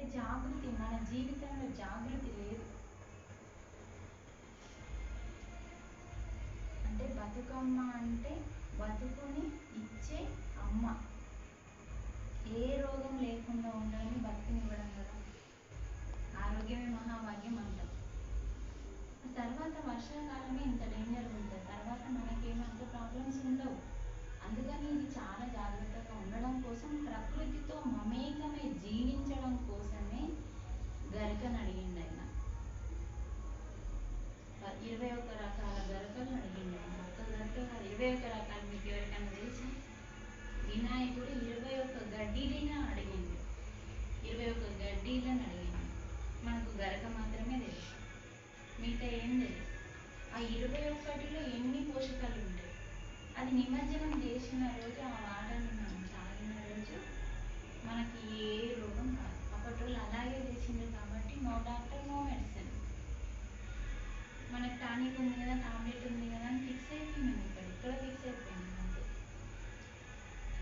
అంటే జాగృతి మన జీవితంలో జాగృతి లేదు. అంటే బతుకమ్మ అంటే బతుకుని ఇచ్చే అమ్మ. ఏ రోగం లేకుండా ఉండాలని బతుకునివ్వడం కదా. ఆరోగ్యమే మహాభాగ్యం అంటాం. తర్వాత వర్షాకాలమే ఇంత డేంజర్ ఉంటుంది. తర్వాత మనకేమంత ప్రాబ్లమ్స్ ఉండవు. అందుకని ఇది చాలా జాగ్రత్తగా ఉండడం కోసం ప్రకృతి మమేకమై జీవించడం కోసమే గరికను అడిగిండు ఆయన ప- ఇరవై ఒక్క రకాల గరకలను అడిగిండు ఆయన ఒక్క గరక ఇరవై ఒక్క రకాలు మీకు ఎవరికైనా తెలుసా? వినాయకుడు ఇరవై ఒక్క గడ్డీలైనా అడిగిండు. ఇరవై ఒక్క గడ్డీలను అడిగిండు. మనకు గరక మాత్రమే తెలుసు. మిగతా ఏం తెలుసు ఆ ఇరవై ఒక్కటిలో ఎన్ని పోషకాలు ఉంటాయి? అది నిమజ్జనం చేసిన రోజు ఆ వాటర్ని మనం తాగిన రోజు మనకి ఏ రోగం రాదు అప్పటి వాళ్ళు అలాగే చేసిండ్రు కాబట్టి నో డాక్టర్ నో మెడిసిన్ మనకి టానిక్ ఉంది కదా టాబ్లెట్ ఉంది కదా అని ఫిక్స్ అయిపోయినాం ఇక్కడ ఇక్కడ ఫిక్స్ అయిపోయింది అంతే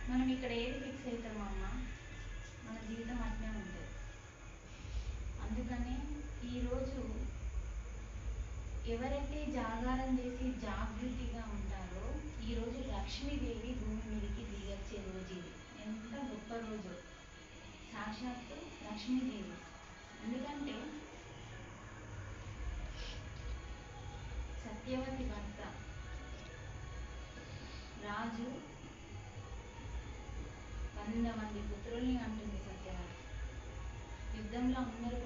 మనం ఇక్కడ ఏది ఫిక్స్ అవుతాం అమ్మ మన జీవితం అట్లే ఉంటుంది అందుకనే ఈరోజు ఎవరైతే జాగారం చేసి జాగృతిగా ఉంటారో ఈ రోజు లక్ష్మీదేవి భూమి మీదకి దిగొచ్చే రోజు ఇది. ఎంత గొప్ప రోజు. సాక్షాత్తు లక్ష్మీదేవి. ఎందుకంటే సత్యవతి భర్త రాజు వంద మంది పుత్రుల్ని అంటుంది సత్యవతి యుద్ధంలో అందరూ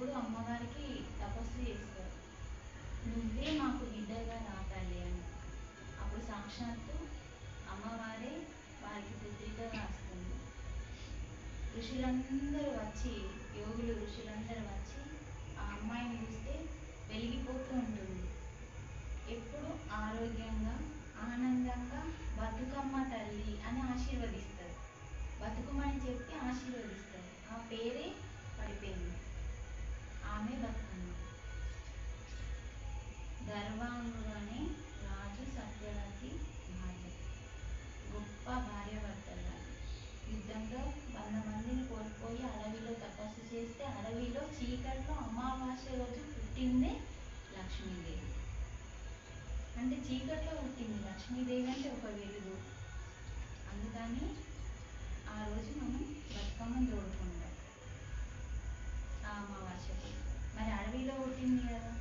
అప్పుడు అమ్మవారికి తపస్సు చేస్తారు. నువ్వే మాకు బిడ్డగా రాతాలి అని. అప్పుడు సాక్షాత్తు అమ్మవారే వారికి పుత్రిక రాస్తుంది ఋషులందరూ వచ్చి యోగులు ఋషులందరూ వచ్చి ఆ అమ్మాయిని చూస్తే వెలిగిపోతూ ఉంటుంది. ఎప్పుడు ఆరోగ్యంగా ఆనందంగా బతుకమ్మ తల్లి అని ఆశీర్వదిస్తారు. బతుకమ్మని చెప్పి ఆశీర్వదిస్తారు. ఆ పేరే పడిపోయింది. ఆమె బతుకమ్మ. గర్వాంగుడు అనే రాజు సత్యవతి భార్య. గొప్ప భార్యాభర్తలు యుద్ధంలో వంద మందిని కోల్పోయి అడవిలో తపస్సు చేస్తే అడవిలో చీకట్లో అమావాస్య రోజు పుట్టిందే లక్ష్మీదేవి. అంటే చీకట్లో పుట్టింది లక్ష్మీదేవి అంటే ఒక వెలుగు. అందుకని ఆ రోజు మనం బతుకమ్మను తోడుకుంటాం ఆ అమావాస్యకి మరి అడవిలో పుట్టింది కదా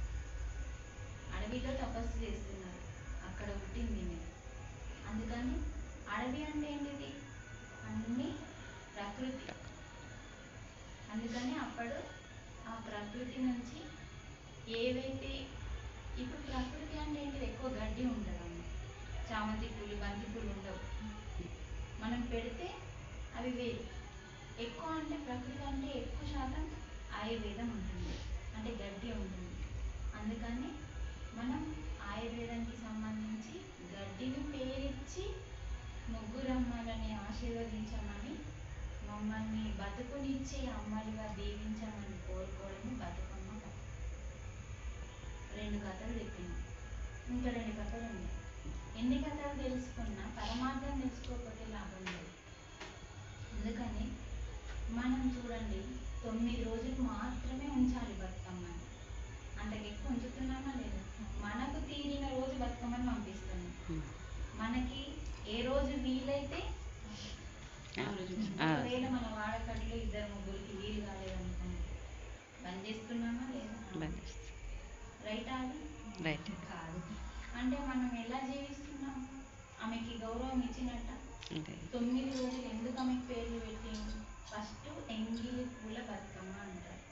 అడవిలో తపస్సు చేస్తున్నారు అక్కడ పుట్టింది ఈమె. అందుకని అడవి అంటే ఏంటిది? అన్ని ప్రకృతి. అందుకని అప్పుడు ఆ ప్రకృతి నుంచి ఏవైతే ఇప్పుడు ప్రకృతి అంటే ఏంటిది? ఎక్కువ గడ్డి ఉంటుంది చామంతి పూలు బంతి పూలు ఉండవు. మనం పెడితే అవి వేరు. ఎక్కువ అంటే ప్రకృతి అంటే ఎక్కువ శాతం ఆయుర్వేదం ఉంటుంది. అంటే గడ్డి ఉంటుంది. అందుకని మనం ఆయుర్వేదానికి సంబంధించి గడ్డిని పేరిచ్చి ముగ్గురమ్మలని ఆశీర్వదించమని మమ్మల్ని బతుకునిచ్చే అమ్మలుగా దీవించమని కోరుకోవడము బతుకమ్మ కథ. రెండు కథలు చెప్పింది ఇంకా రెండు కథలు ఉన్నాయి. ఎన్ని కథలు తెలుసుకున్నా పరమార్థం తెలుసుకోకపోతే లాభం లేదు. అందుకని మనం చూడండి తొమ్మిది రోజులు మాత్రమే ఉంచాలి బతుకమ్మని అంతకు ఎక్కువ ఉంచుతున్నామా లేదా మనకు తీరిన రోజు బతుకమ్మని పంపిస్తున్నాం మనకి ఏ రోజు వీలైతే. ఒకవేళ మన వాడకట్లో ఇద్దరు ముగ్గురికి వీలు కాలేదనుకోండి బంద్ చేస్తున్నామా లేదా? రైట్ అది? రైట్. కాదు. అంటే మనం ఎలా జీవిస్తున్నాం? ఆమెకి గౌరవం ఇచ్చినట్ట? తొమ్మిది రోజులు ఎందుకు ఆమెకి పేర్లు పెట్టింది ఫస్ట్ ఎంగిలి పూల బతుకమ్మ అంటారు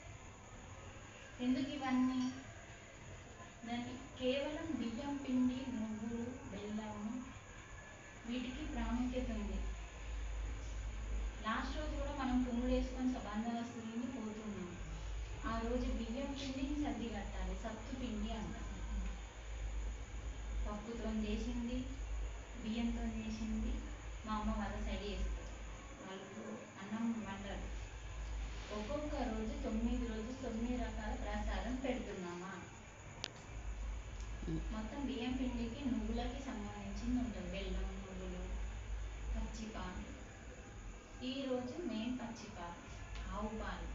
ఎందుకు ఇవన్నీ దాన్ని కేవలం బియ్యం పిండి నువ్వులు బెల్లము వీటికి ప్రాముఖ్యత ఉంది లాస్ట్ రోజు కూడా మనం పువ్వులు వేసుకొని బందోబస్తు పోతున్నాం. ఆ రోజు బియ్యం పిండిని సర్ది కట్టాలి. సత్తు పిండి అంటారు పప్పుతో చేసింది బియ్యంతో చేసింది. మా అమ్మ వాళ్ళ సైడ్ చేస్తారు వాళ్ళకు అన్నం వండరు ఒక్కొక్క రోజు తొమ్మిది రోజు తొమ్మిది రకాల ప్రసాదం పెడుతున్నామా? మొత్తం బియ్యం పిండికి నువ్వులకి సంబంధించింది ఉంటుంది. బెల్లం పచ్చిపాలు ఈ రోజు మెయిన్ పచ్చి పాలు ఆవు పాలు